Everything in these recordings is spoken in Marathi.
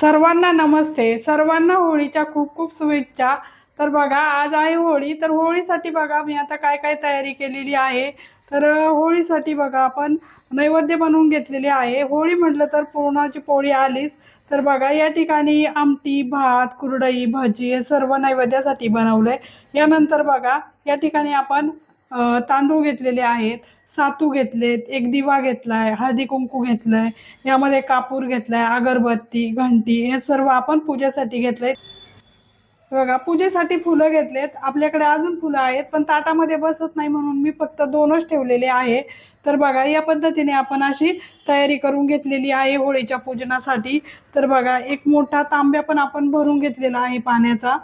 सर्वांना नमस्ते. सर्वांना होळीच्या खूप खूप शुभेच्छा. तर बघा आज आहे होळी. तर होळीसाठी बघा मी आता काय काय तयारी केलेली आहे. तर होळीसाठी बघा आपण नैवेद्य बनवून घेतलेले आहे. होळी म्हटलं तर पुरणाची पोळी आलीच. तर बघा या ठिकाणी आमटी भात कुरडई भजी हे सर्व नैवेद्यासाठी बनवलं आहे यानंतर बघा या ठिकाणी आपण तांदूळ घेतलेले आहेत. सातू घेतलेत एक दिवा घेतलाय हळदी कुंकू घेतलंय यामध्ये कापूर घेतलाय अगरबत्ती घंटी हे सर्व आपण पूजेसाठी घेतलंय. बघा पूजेसाठी फुलं घेतलेत. आपल्याकडे अजून फुलं आहेत पण ताटामध्ये बसत नाही म्हणून मी फक्त दोनच ठेवलेले आहे. तर बघा या पद्धतीने आपण अशी तयारी करून घेतलेली आहे होळीच्या पूजनासाठी. तर बघा एक मोठा तांब्या पण आपण भरून घेतलेला आहे पाण्याचा.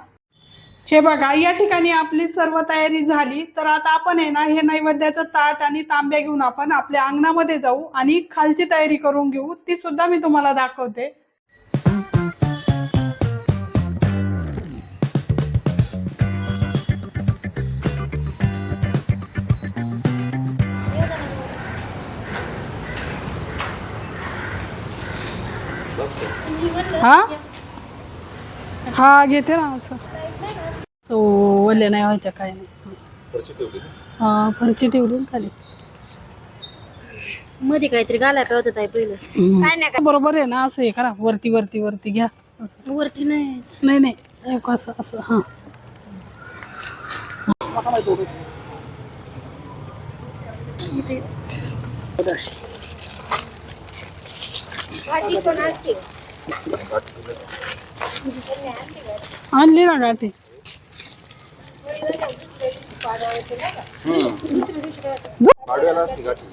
हे बघा या ठिकाणी आपली सर्व तयारी झाली. तर आता आपण आहे ना हे नैवेद्याचं ताट आणि तांब्या घेऊन आपण आपल्या अंगणामध्ये जाऊ आणि खालची तयारी करून घेऊ. ती सुद्धा मी तुम्हाला दाखवते. हा? हा घेते ना असं. ओले नाही व्हायच्या काय नाही. हा फरची ठेवली ना खाली. मध्ये काहीतरी घालायला होत आहे पहिलं. काय नाही बरोबर आहे ना असं हे करा वरती वरती वरती घ्या. असं वरती नाही नाही एक असं असं हाँ. आणली ना गाठी. गाठी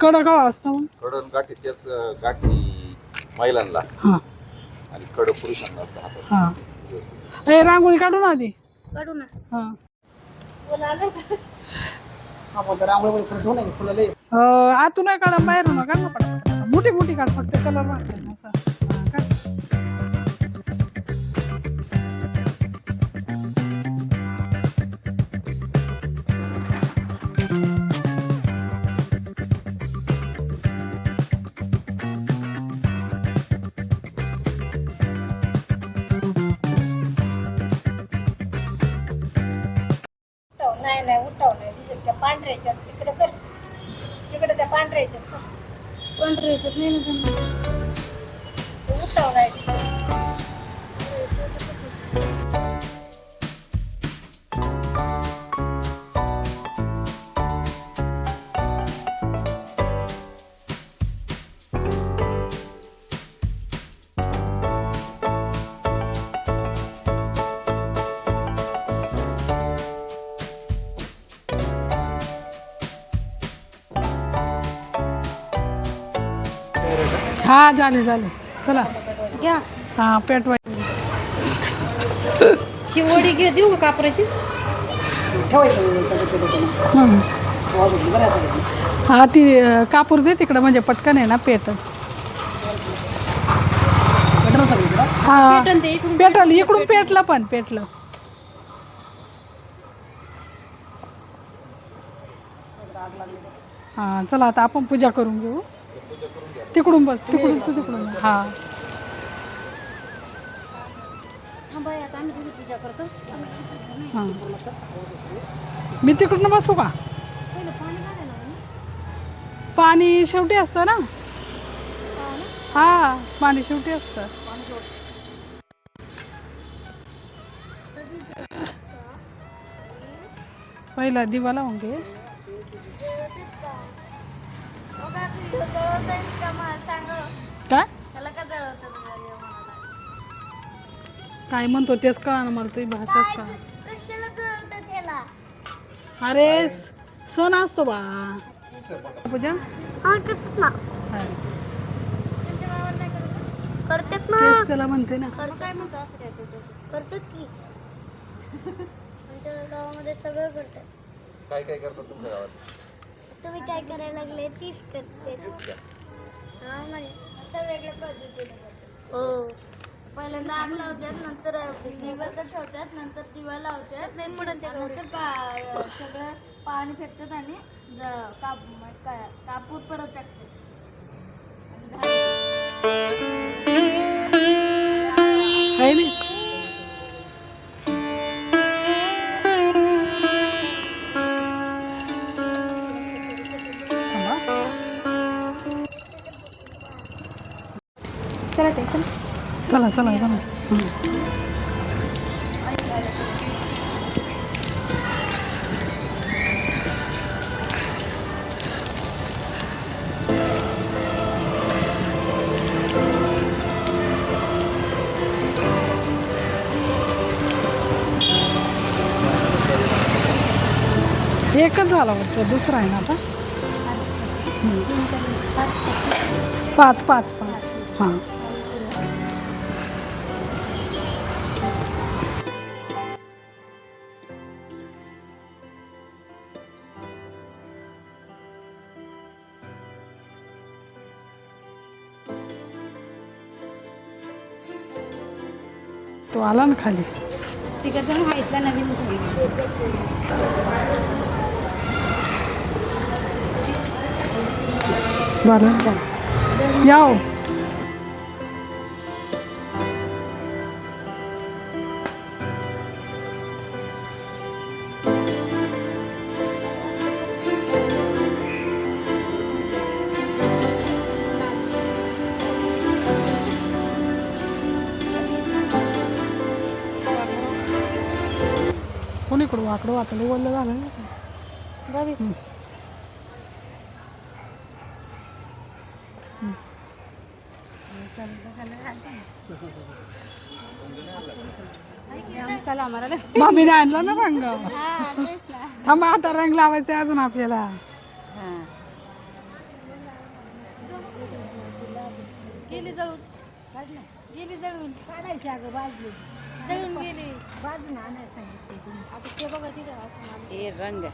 कडं का असतं मग कडन गाठी त्याच गाठी महिलांना. हां. आणि कड पुरुषांना असतं हातात. हां. ए रांगोळी काढू ना आधी. काढू ना. हां. अं, आतून नाही काढा बाहेरून काढ ना पटापट. मोठी मोठी काढ फक्त कलर वाटते ना असं. नाही नाही उठाव नाही. दिसत त्या पांढऱ्याच्यात तिकडे कर. तिकडे त्या पांढऱ्याच्यात कर. पांढऱ्याच्यात नाही ना उठाव नाही दिसत हा झाले झाले. चला. घ्या. हा पेटवाय शिवडी घे देऊ का कापराची. हा ती अं, कापूर दे तिकडं म्हणजे पटकन आहे ना पेट. हा पेटन ते इकडून पेटल इकडून पेटलं पण पेटलं. हा चला आता आपण पूजा करून घेऊ. तिकडून बस तिकडून तू तिकडून हा. हा. मी तिकडून बसू का. पाणी शेवटी असतं ना? हा पाणी शेवटी असतं. पहिला दिवा लावून घे. काय? काय म्हणतो तेच कळा ना मला तुझी भाषाच कळा अरे सण असतो बा. पूजा? हा. करतात तेच त्याला म्हणते ना. काय म्हणतो असं काय करतो करतात की. आमच्या गावामध्ये सगळं करतात. काय काय करतात तुमच्या गावात? तुम्ही काय करायला लागले? तीच करते. हा म्हणे. असं वेगळ्या पद्धतीने हो. पहिल्यांदा आग लावतात नंतर दिवस ठेवतात नंतर दिवा लावतात नंतर का सगळं पाणी फेकतात आणि ज- काप- काय- कापूर परत टाकतात. चला ते चला. चला चला चला. एकच झाला वाटतं दुसरा आहे ना आता? पाच पाच पाच. हां. तो आला ना खाली. तिकडचं माहितला नवीन बरं या वाकडं वाचलं वल्ल झालं ना आम्हाला भाभीने आणला ना रंग? थांबा आता रंग लावायचे अजून आपल्याला. गेली जळून. गेली जळून. काढायची अगं बाजली. जळून गेली. बाजून आणायला सांगितले आता ते बघा तिथं हे रंग.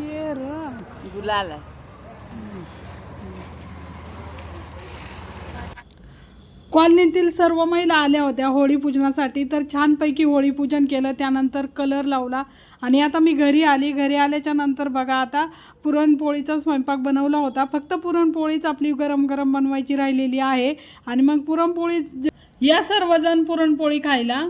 ये र. गुलाल कॉलनीतील सर्व महिला आल्या होत्या होळी पूजनासाठी तर छानपैकी होळी पूजन केलं त्यानंतर कलर लावला. आणि आता मी घरी आली. घरी आल्याच्यानंतर बघा आता पुरणपोळीचा स्वयंपाक बनवला होता. फक्त पुरणपोळीच आपली गरम गरम बनवायची राहिलेली आहे. आणि मग पुरणपोळी या सर्वजण पुरणपोळी खायला?